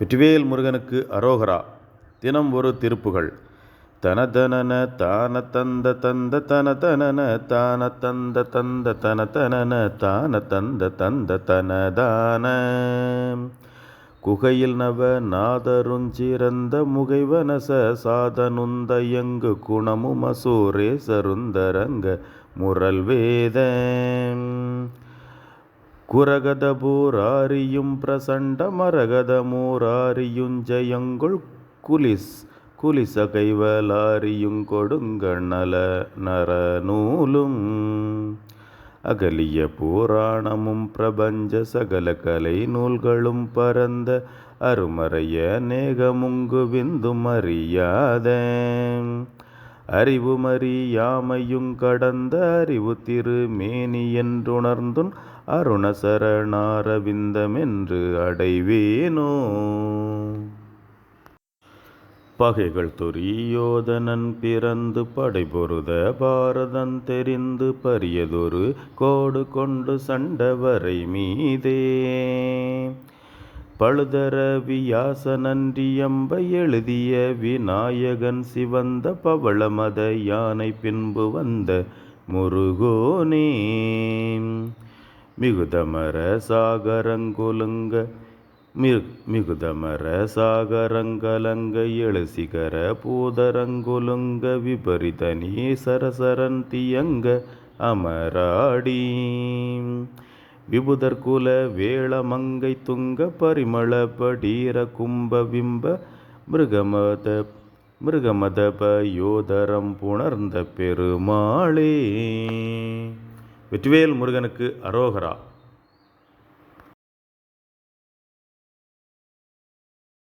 வெற்றிவேல் முருகனுக்கு அரோகரா. தினம் ஒரு திருப்புகள் தன தனன தான தந்த தந்த தன தனன தான தந்த தந்த தன தனன தான தந்த தந்த தனதான குகையில் நவ நாதருஞ்சிறந்த முகைவனச சாதனுந்தயங்கு குணமுமசூரே சருந்தரங்க முரல் வேதம் குரகதபூராரியும் பிரசண்ட மரகதமூராரியுஞ்சயங்குள் குலிஸ் குலிச கைவலாரியும் கொடுங்கணல நரநூலும். அகலிய புராணமும் பிரபஞ்ச சகல கலை நூல்களும் பரந்த அருமறைய நேகமுங்கு விந்தும் அறியாத. அறிவுமறியாமையும் கடந்த அறிவு திரு மேனி என்றுணர்ந்துன் அருணசரணாரவிந்தமென்று அடைவேனோ. பகைகள் துரியோதனன் பிறந்து படைபொருத பாரதன் தெரிந்து பரியதொரு கோடு கொண்டு சண்டவரை மீதே. பழுதர வியாச நன்றியம்ப எழுதிய விநாயகன் சிவந்த பவளமத யானை பின்பு வந்த முருகோனே. மிகுதமர சாகரங்குலுங்க மிகுதமர சாகரங்கலங்க எழுசிகர பூதரங்குலுங்க விபரிதனி சரசரந்தியங்க அமராடீம். விபுதர்குல வேளமங்கை துங்க பரிமள படீர கும்ப பிம்ப மிருகமத மிருகமதப யோதரம் புணர்ந்த பெருமாளே. வெற்றிவேல் முருகனுக்கு அரோகரா.